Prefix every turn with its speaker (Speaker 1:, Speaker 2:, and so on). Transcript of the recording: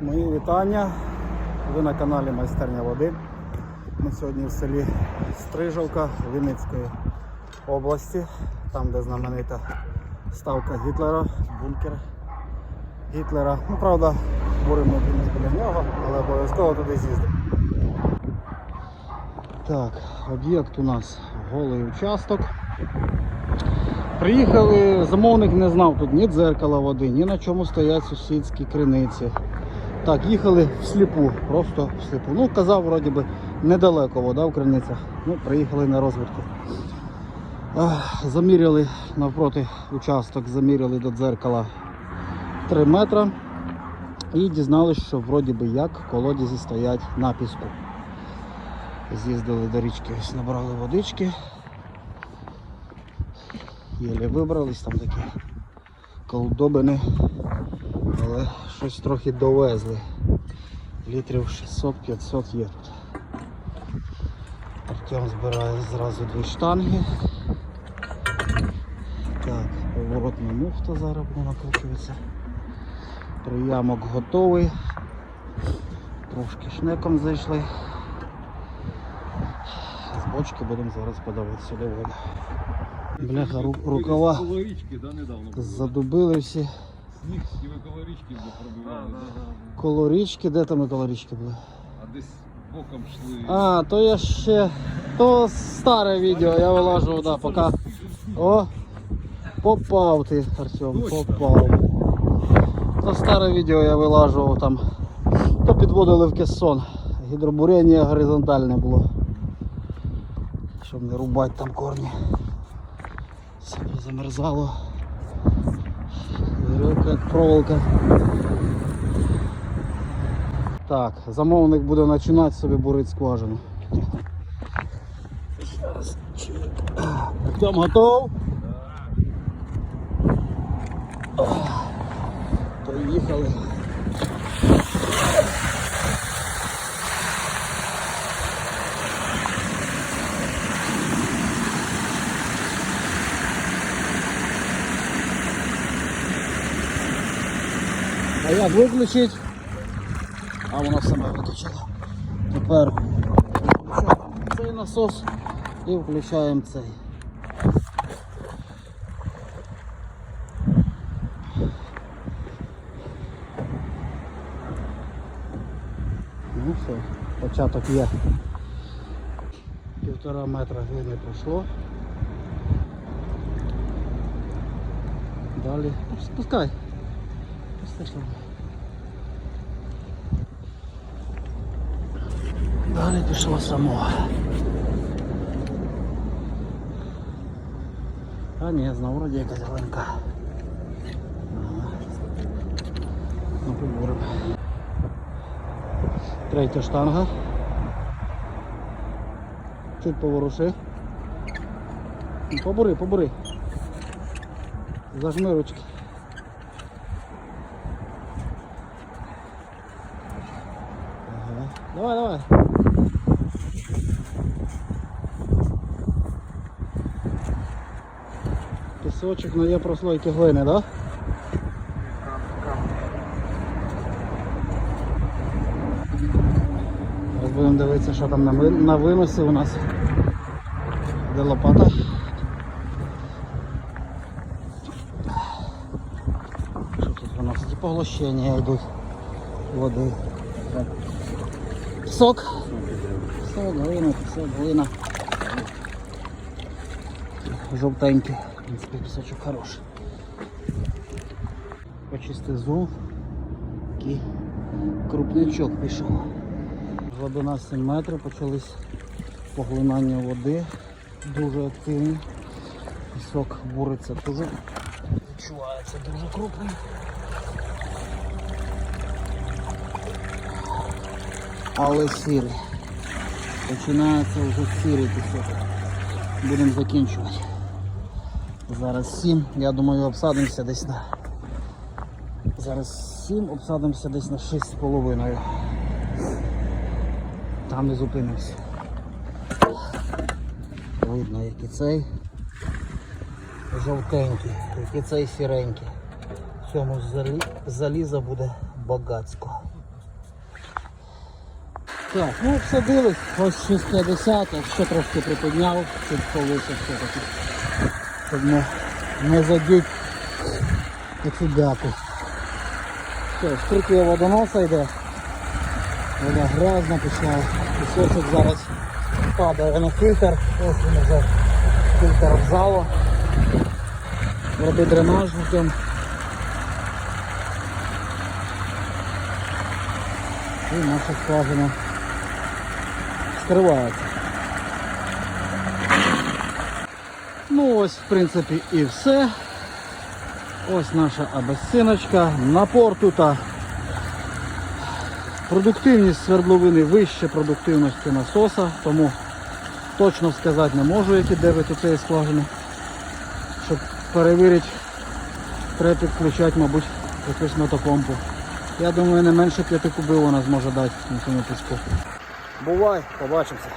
Speaker 1: Мої вітання. Ви на каналі Майстерня води. Ми сьогодні в селі Стрижовка Вінницької області, там де знаменита ставка Гітлера, бункер Гітлера. Ну, правда, буримо біля нього, але обов'язково туди з'їздимо. Так, об'єкт у нас голий участок. Приїхали, замовник не знав тут ні дзеркала води, ні на чому стоять сусідські криниці. Так, їхали всліпу, просто всліпу. Ну, казав, вроді би, недалеко вода в криницях. Ну, приїхали на розвідку. Заміряли навпроти участок, заміряли до дзеркала 3 метри і дізналися, що вроді би як колодязі стоять на піску. З'їздили до річки, ось набрали водички. Єлі вибрались, там такі колдобини, але щось трохи довезли. Літрів 600-500 є тут. Артем збирає зразу дві штанги. Так, поворотна муфта зараз буде накручуватися. Приямок готовий. Трошки шнеком зайшли. З бочки будемо зараз подавати сюди воду. Бляха, ру- рукава
Speaker 2: Коло річки,
Speaker 1: задубили всі.
Speaker 2: Сніг і ви коло річки вже пробивали, да?
Speaker 1: Де там ми коло річки були?
Speaker 2: а десь боком йшли.
Speaker 1: А, то я ще. То старе відео, я вилажу, да, поки. О! Попав ти, Артем, попав. То старе відео я вилажував там. То підводили в кессон. Гідробурення горизонтальне було. Щоб не рубати там корні. Все замерзало. Вірьовка як проволока. Так, замовник буде починати собі бурити скважину. Артем готов? Приїхали. А як виключить? А воно саме виключило. Тепер включаємо цей насос і включаємо цей. Ну все, початок є. Півтора метра не пройшло. Далі. Ну, Спускай. Пусти, що. Далі пішло само. А ні, знову вроді якась зеленка. Ага. Ну, поборемо. Третя штанга. Чуть поворуши. Побури, побури. Зажми ручки. Ага. Давай, давай. Пісочок на є прослойки глини? Да? Зараз будемо дивитися, що там на, ви- на виносі у нас. Де лопата. Що тут у виносить? Поглощення йдуть води. Сок. Сок, глина, пісок, глина. Жовтенький. В принципі, пісочок хороший. Почистив зум. Такий крупничок пішов. Глибина 7 метрів почались поглинання води. Дуже активні. Пісок буриться дуже. Відчувається дуже крупний. Але сірий. Починається вже сірий пісок. Будемо закінчувати. Зараз 7. Я думаю, обсадимося десь на. Зараз 7, обсадимося десь на 6,5. Там і зупинимося. Видно, який цей жовтенький, який цей сіренький. В цьому залі... заліза буде багацько. Так, ну всадились, ось 650, якщо трошки припідняв, щоб повише все-таки. Щоб не, не задють оцю дяку. Все, стрикує водоноса йде. Вода грязна пішла. Пісочок зараз падає на фільтр. Ось він вже фільтр взяло. Робить дренаж потім. І наша скважина скривається. Ну ось, в принципі, і все. Ось наша абесиночка. Напор тут. Продуктивність свердловини вище продуктивності насоса, тому точно сказати не можу, які дебет у цієї скважини. Щоб перевірити, треба підключати, мабуть, якусь мотопомпу. Я думаю, не менше 5 кубів вона зможе дати на цьому піску. Бувай, побачимося.